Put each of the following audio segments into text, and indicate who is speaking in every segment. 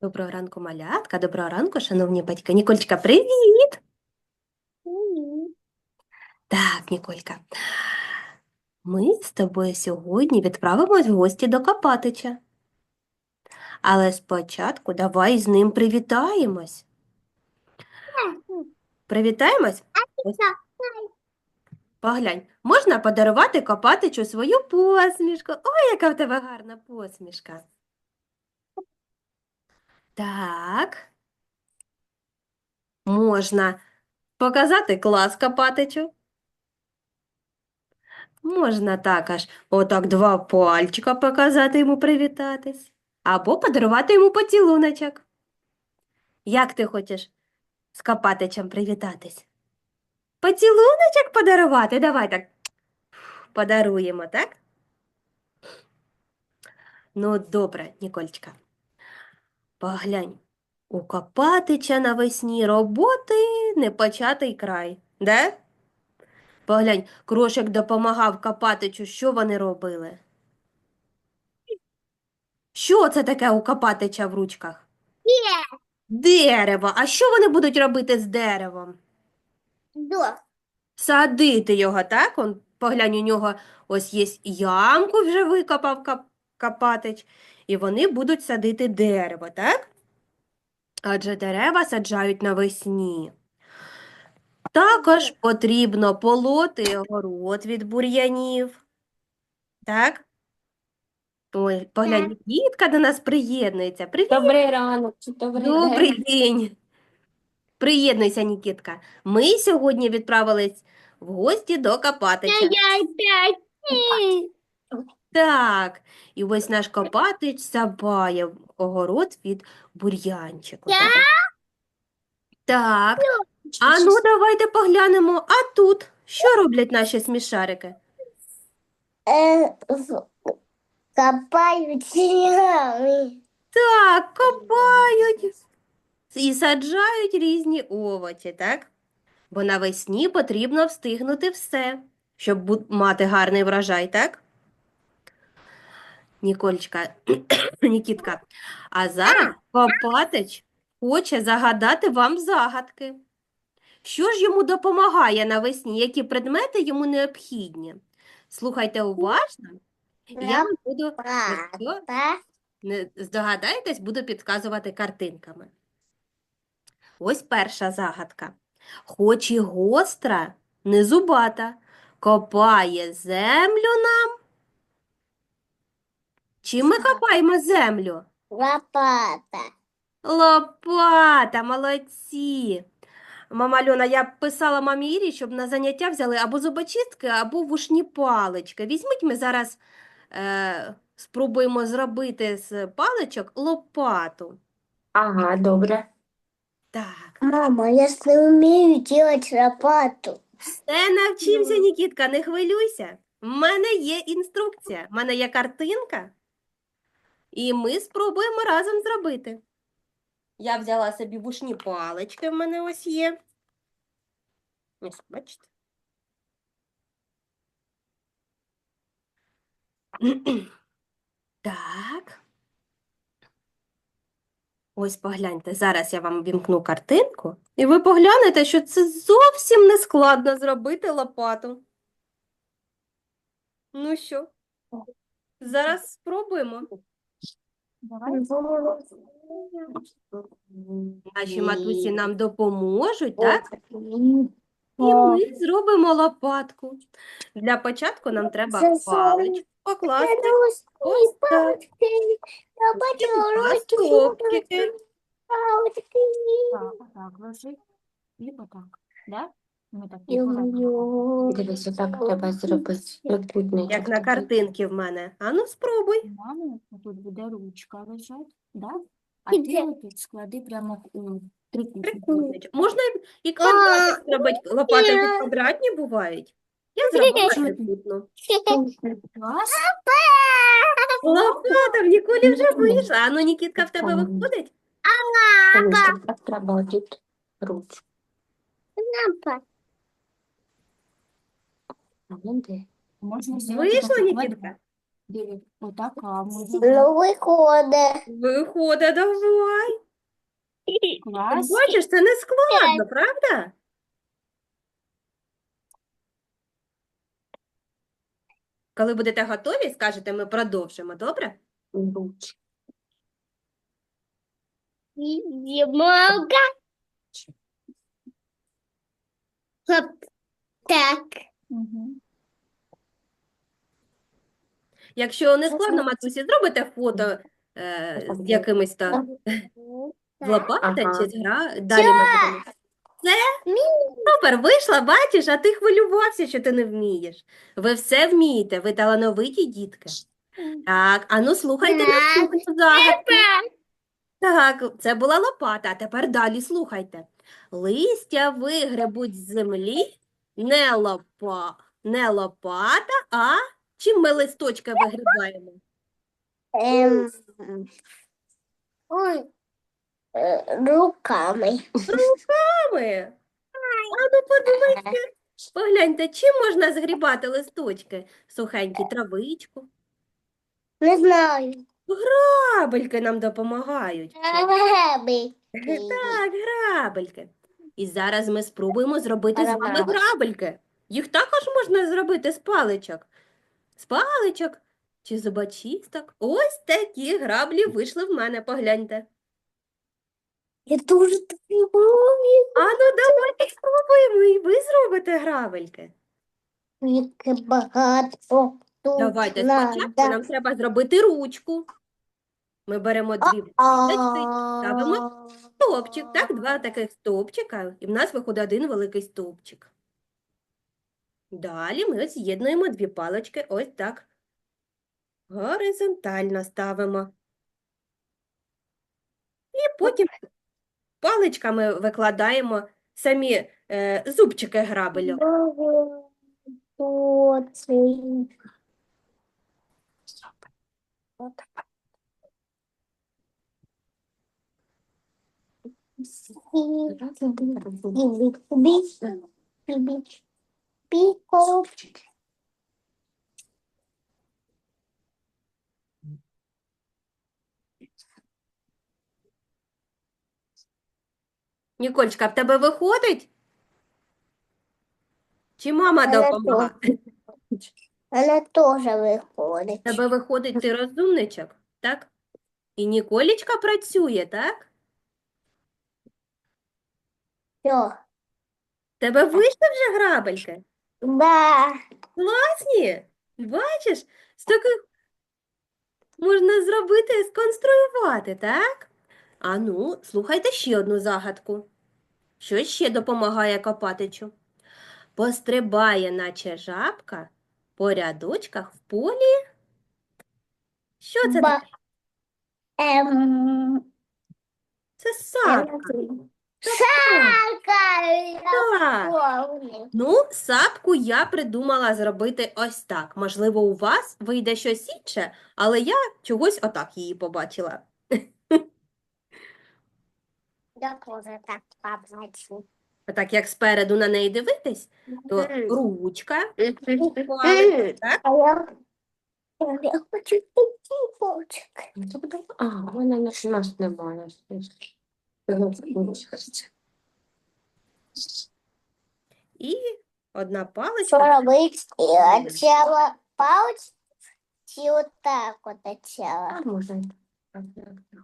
Speaker 1: Доброго ранку, малятка. Доброго ранку, шановні батьки. Нікольчка, привіт! Так, Ніколька. Ми з тобою сьогодні відправимось в гості до Копатича. Але спочатку давай з ним привітаємось. Привітаємось? Ось Поглянь, можна подарувати Копатичу свою посмішку. Ой, яка в тебе гарна посмішка. Так. Можна показати клас Копатичу. Можна також отак два пальчика показати йому привітатись. Або подарувати йому поцілуночок. Як ти хочеш з Копатичем привітатись? Поцілуночок подарувати? Давай так подаруємо, так? Ну, добре, Нікольчка. Поглянь, у Копатича навесні роботи непочатий край. Де? Поглянь, Крошик допомагав Копатичу. Що вони робили? Що це таке у Копатича в ручках? Дерево. А що вони будуть робити з деревом? Садити його, так? Он, поглянь, у нього ось є ямку вже викопав Копатич, і вони будуть садити дерево, так? Адже дерева саджають навесні. Також потрібно полоти город від бур'янів. Так? Ой, поглянь, Нікітка до нас приєднується. Привіт!
Speaker 2: Добрий ранок, добрий
Speaker 1: Добрий
Speaker 2: день.
Speaker 1: день. Приєднуйся, Нікітка. Ми сьогодні відправились в гості до Копатича. Так, і ось наш Копатич сапає огород від бур'янчику.
Speaker 2: Я?
Speaker 1: Так. А ну давайте поглянемо. А тут що роблять наші смішарики?
Speaker 3: Копают снегами.
Speaker 1: Так, копають і саджають різні овочі, так? Бо навесні потрібно встигнути все, щоб бу- мати гарний врожай, так? Нікольчка, Нікітка, а зараз Копатич хоче загадати вам загадки. Що ж йому допомагає навесні? Які предмети йому необхідні? Слухайте уважно, я вам буду, якщо не здогадаєтесь, буду підказувати картинками. Ось перша загадка. Хоч і гостра, не зубата, копає землю нам. Чим ми копаємо землю?
Speaker 3: Лопата.
Speaker 1: Лопата, молодці. Мама Альона, я писала мамі Ірі, щоб на заняття взяли або зубочистки, або вушні палички. Візьміть, ми зараз е, спробуємо зробити з паличок лопату.
Speaker 2: Ага, добре.
Speaker 1: Так,
Speaker 3: Мама, я не умею делать лопату.
Speaker 1: все навчимося, Нікітка, не хвилюйся. В мене є інструкція, в мене є картинка, і ми спробуємо разом зробити. Я взяла собі вушні палички, в мене ось є. Ось, бачите? Так. Ось погляньте, зараз я вам вімкну картинку, і ви поглянете, що це зовсім не складно зробити лопату. Ну що, зараз спробуємо. Наші матусі нам допоможуть, так? І ми зробимо лопатку. Для початку нам треба паличку покласти. Ось так.
Speaker 2: Так, отак ложи. І отак. Да? Ми так поробимо. Дивись, отак треба зробити. трикутничок
Speaker 1: Як на картинці в мене. Ану, спробуй.
Speaker 2: У мене тут буде ручка лежать, да? А
Speaker 3: І
Speaker 2: ти
Speaker 3: де?
Speaker 2: отут склади прямо у трикутник.
Speaker 1: Трикутничок. Можна і- квадратик зробити. Лопати
Speaker 3: ні.
Speaker 1: квадратні бувають. Я зробила
Speaker 2: Чому?
Speaker 1: трикутну.
Speaker 2: Клас.
Speaker 1: Лопата в Ніколі вже вийшла. Ану, Нікітка, в тебе виходить?
Speaker 2: Ось так треба тут ручку. А Можна
Speaker 1: Вийшло, Нікітка?
Speaker 2: отака може
Speaker 3: Ну, виходить.
Speaker 1: Виходить, давай.
Speaker 2: Клас.
Speaker 1: Бачиш, це не складно, правда? Коли будете готові, скажете, ми продовжимо, добре?
Speaker 3: Хоп. Так.
Speaker 1: Якщо не складно, матусі, зробите фото е, з якимись там з лопати
Speaker 2: Ага.
Speaker 1: чи з гра. Далі ми будемо. Супер, вийшла, бачиш, а ти хвилювався, що ти не вмієш. Ви все вмієте, ви талановиті дітки. Так, а ну слухайте
Speaker 3: Так.
Speaker 1: наступну загадку. Так, це була лопата, а тепер далі слухайте. Листя вигребуть з землі не лопа, не лопата, а чим ми листочки вигрібаємо?
Speaker 3: Ем. Ой. Е, Руками.
Speaker 1: Руками. А ну подивіться, погляньте, чим можна згрібати листочки? Сухенькі травичку.
Speaker 3: Не знаю.
Speaker 1: Грабельки нам допомагають.
Speaker 3: Граби.
Speaker 1: Так, грабельки. І зараз ми спробуємо зробити з вами
Speaker 3: Грабельки.
Speaker 1: Їх також можна зробити з паличок. З паличок чи зубочисток. Ось такі граблі вийшли в мене, погляньте.
Speaker 3: Я дуже.
Speaker 1: А ну давайте спробуємо, і ви зробите грабельки.
Speaker 3: Багато
Speaker 1: Давайте спочатку нам треба зробити ручку. Ми беремо дві ставимо стовпчик, так, два таких стовпчика, і в нас виходить один великий стовпчик. Далі ми з'єднуємо дві палички ось так. Горизонтально ставимо. І потім паличками викладаємо самі е, зубчики грабельок.
Speaker 3: Оцей. Піко.
Speaker 1: Нікольчка, в тебе виходить? Чи мама допомагає?
Speaker 3: Вона теж
Speaker 1: В. Тебе виходить, ти розумничок, так? І Ніколічка працює, так?
Speaker 3: Все.
Speaker 1: Тебе вийшли вже грабельки?
Speaker 3: Да.
Speaker 1: Класні. Бачиш, з таких можна зробити, сконструювати, так? А ну, слухайте ще одну загадку. Що ще допомагає Копатичу? Пострибає, наче жабка, по рядочках в полі. Що це
Speaker 3: Ба-
Speaker 1: таке?
Speaker 3: Ем.
Speaker 1: Це сапка. Так. Ну, сапку я придумала зробити ось так. Можливо, у вас вийде щось інше, але я чогось отак її побачила.
Speaker 3: Я так
Speaker 1: як спереду на неї дивитись, то ручка, так?
Speaker 3: А я, я хочу такий.
Speaker 2: А, в наш нас немає.
Speaker 1: І одна паличка.
Speaker 3: робити? Спочатку палець чи отак от
Speaker 2: А
Speaker 3: спочатку?
Speaker 2: може і так, як ти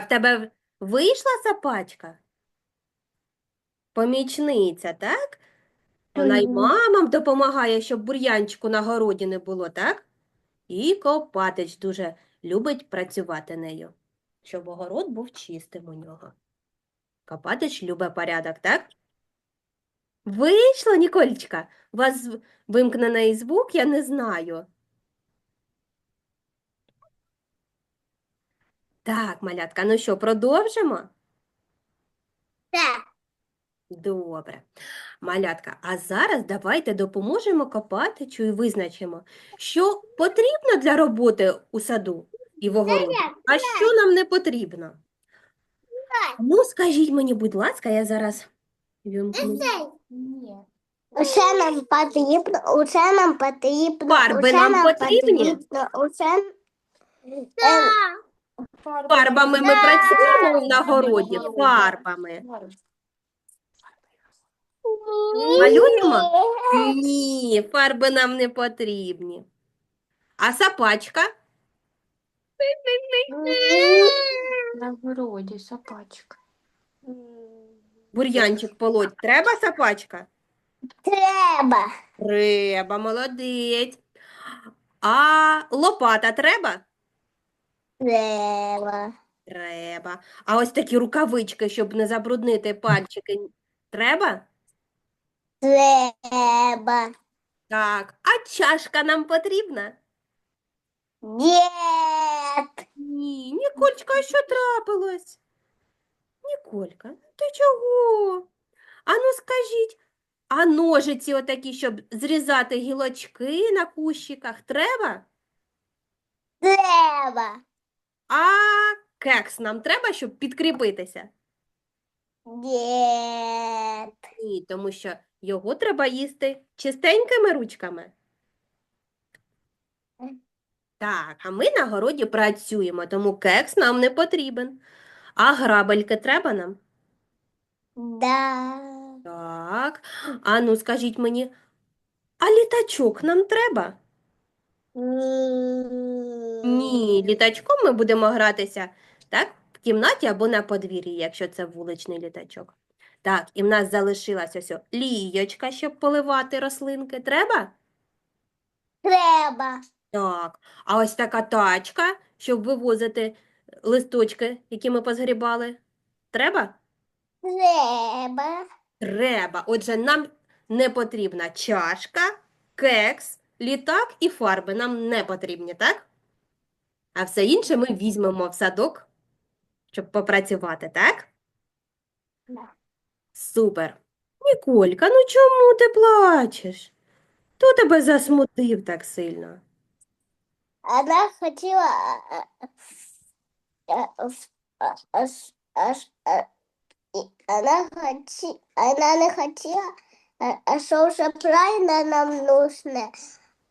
Speaker 1: в тебе вийшла сапачка? Помічниця, так? Вона й мамам допомагає, щоб бур'янчику на городі не було, так? І Копатич дуже любить працювати нею, щоб огород був чистим у нього. Копатич любить порядок, так? Вийшло, Нікольчка? У вас вимкнений звук, я не знаю. Так, малятка, ну що, продовжимо?
Speaker 3: Так.
Speaker 1: Добре. Малятка, а зараз давайте допоможемо Копатичу і визначимо, що потрібно для роботи у саду і в огороді, а що нам не потрібно. Ну, скажіть мені, будь ласка, я зараз вімкну.
Speaker 3: Усе нам потрібно, усе нам потрібно,
Speaker 1: Фарби нам потрібні?
Speaker 3: потрібно, усе... Ем,
Speaker 1: Фарбами ми працюємо на городі, фарбами. Малюємо? Ні, фарби нам не потрібні. А сапачка?
Speaker 2: На городі собачка.
Speaker 1: Бур'янчик полоть. Треба сапачка?
Speaker 3: Треба.
Speaker 1: Треба, молодець. А лопата треба?
Speaker 3: Треба.
Speaker 1: Треба. А ось такі рукавички, щоб не забруднити пальчики, треба?
Speaker 3: Треба.
Speaker 1: Так. А чашка нам потрібна?
Speaker 3: Нет.
Speaker 1: Ні, Нікольчка, а що трапилось? Ніколька, ну ти чого? Ану скажіть, а ножиці отакі, щоб зрізати гілочки на кущиках, треба?
Speaker 3: Треба.
Speaker 1: А кекс нам треба, щоб підкріпитися?
Speaker 3: Нет.
Speaker 1: Ні, тому що його треба їсти чистенькими ручками. Так, а ми на городі працюємо, тому кекс нам не потрібен. А грабельки треба нам?
Speaker 3: Да.
Speaker 1: Так. А ну скажіть мені, а літачок нам треба? Ні, літачком ми будемо гратися, так, в кімнаті або на подвір'ї, якщо це вуличний літачок. Так, і в нас залишилась ось о лійочка, щоб поливати рослинки. Треба?
Speaker 3: Треба.
Speaker 1: Так. А ось така тачка, щоб вивозити листочки, які ми позгрібали. Треба?
Speaker 3: Треба.
Speaker 1: Треба. Отже, нам не потрібна чашка, кекс, літак і фарби. Нам не потрібні, так? А все інше ми візьмемо в садок, щоб попрацювати, так?
Speaker 3: Да.
Speaker 1: Супер. Ніколька, ну чому ти плачеш? Хто тебе засмутив так сильно?
Speaker 3: Она хотела... а, а, а, а, а, с- а, с- а, и Она. Она не хотела, а, а что правильно нам нужно.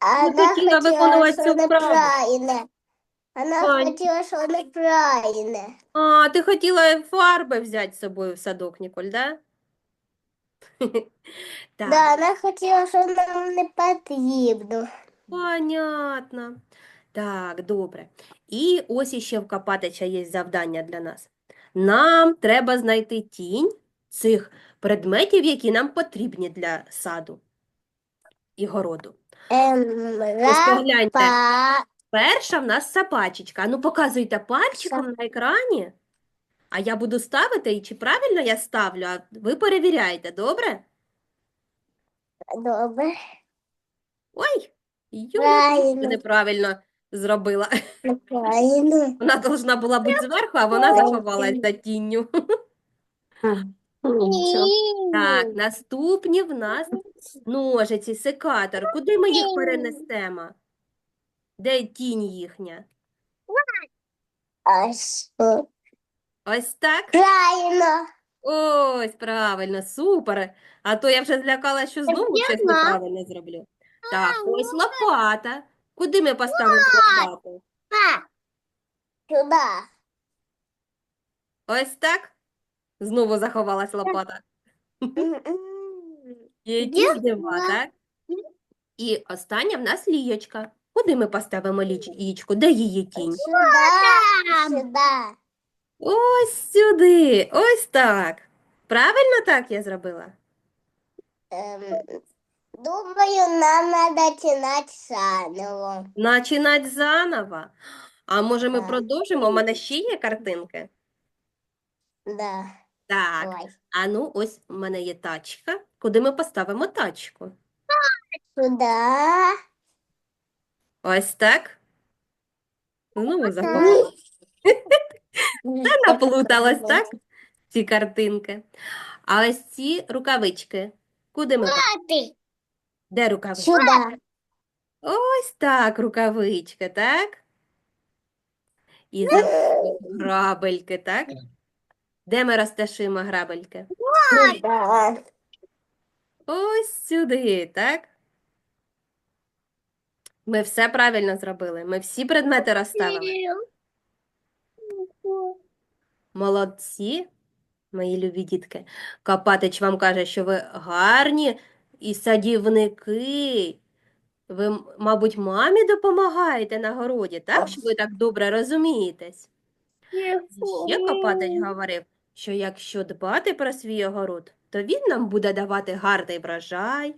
Speaker 3: Она
Speaker 1: хотела
Speaker 3: хотела,
Speaker 1: виконувати
Speaker 3: что
Speaker 1: цю вправу.
Speaker 3: неправильно. Она
Speaker 1: Ань.
Speaker 3: хотела, что.
Speaker 1: А, ти хотіла фарби взяти з собою в садок, Ніколь, да? Так.
Speaker 3: Да, она хотела, что нам не потрібно.
Speaker 1: Понятно. Так, добре. І ось іще в Копатича є завдання для нас. Нам треба знайти тінь цих предметів, які нам потрібні для саду і городу.
Speaker 3: Ем,
Speaker 1: Ось погляньте, перша в нас сапачечка. Ну, показуйте пальчиком на екрані, а я буду ставити, і чи правильно я ставлю, а ви перевіряйте, добре?
Speaker 3: Добре.
Speaker 1: Ой, Юля, неправильно зробила.
Speaker 3: Правильно.
Speaker 1: Вона должна була бути зверху, а вона заховалась за тінню. Так, наступні в нас ножиці, секатор. Куди ми їх перенесемо? Де тінь їхня? Ось так?
Speaker 3: Правильно.
Speaker 1: Ось, правильно, супер. А то я вже злякалася, що знову щось неправильно зроблю. Так, ось лопата. Куди ми поставимо лопату?
Speaker 3: Сюда.
Speaker 1: Ось так? Знову заховалась лопата.
Speaker 3: М-м.
Speaker 1: Дива, так? І остання в нас лієчка. Куди ми поставимо лієчку? Де її тінь?
Speaker 3: Сюда.
Speaker 1: Ось сюди, ось так. Правильно так я зробила?
Speaker 3: Ем, Думаю, нам надо тянуть заново.
Speaker 1: Начинать заново. А може ми
Speaker 3: Так.
Speaker 1: продовжимо? У мене ще є картинки.
Speaker 3: Да.
Speaker 1: Так,
Speaker 3: Давай.
Speaker 1: а ну ось у мене є тачка. Куди ми поставимо тачку?
Speaker 3: Сюда.
Speaker 1: Ось так. Знову заховала. Наплуталась, так? Ці картинки. А ось ці рукавички. Куди ми?
Speaker 3: Папи.
Speaker 1: Де рукавичка?
Speaker 3: Сюда.
Speaker 1: Ось так, рукавичка, так? І за грабельки, так? Де ми розташуємо грабельки? Ось сюди, так? Ми все правильно зробили. Ми всі предмети розставили. Молодці, мої любі дітки. Копатич вам каже, що ви гарні і садівники. Ви, мабуть, мамі допомагаєте на городі, так? Що ви так добре розумієтесь? Ще Копатич говорив, що якщо дбати про свій огород, то він нам буде давати гарний врожай.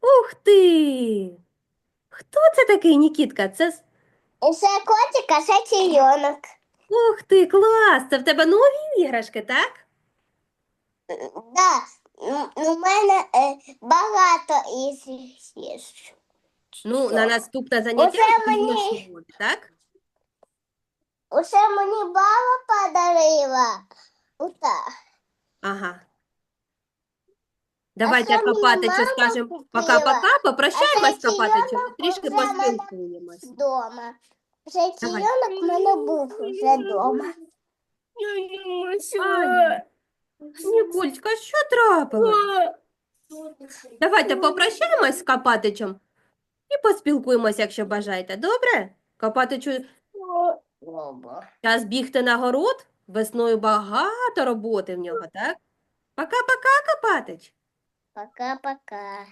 Speaker 1: Ух ти! Хто це такий, Нікітка? Це
Speaker 3: Це котик, а це тільонок.
Speaker 1: Ух ти, клас! Це в тебе нові іграшки, так?
Speaker 3: Да. м, У мене е, багато із є.
Speaker 1: Ну, на наступне заняття
Speaker 3: Оце мені.
Speaker 1: ще так?
Speaker 3: Усе мені баба подарила. Ута.
Speaker 1: Ага. Давайте
Speaker 3: мені
Speaker 1: Копатичу
Speaker 3: мама
Speaker 1: скажемо
Speaker 3: купила.
Speaker 1: пока-пока, попрощаємось
Speaker 3: це
Speaker 1: Копатичем,
Speaker 3: тільонок
Speaker 1: трішки поспілкуємось.
Speaker 3: Вдома. Цей тільонок в мене був вже вдома.
Speaker 1: Аня, Нікульська, що трапилось? Давайте попрощаємось з Копатичем і поспілкуємось, якщо бажаєте. Добре? Копатичу
Speaker 3: Баба.
Speaker 1: час бігти на город, весною багато роботи в нього, так? Пока-пока, Копатич.
Speaker 3: Пока-пока.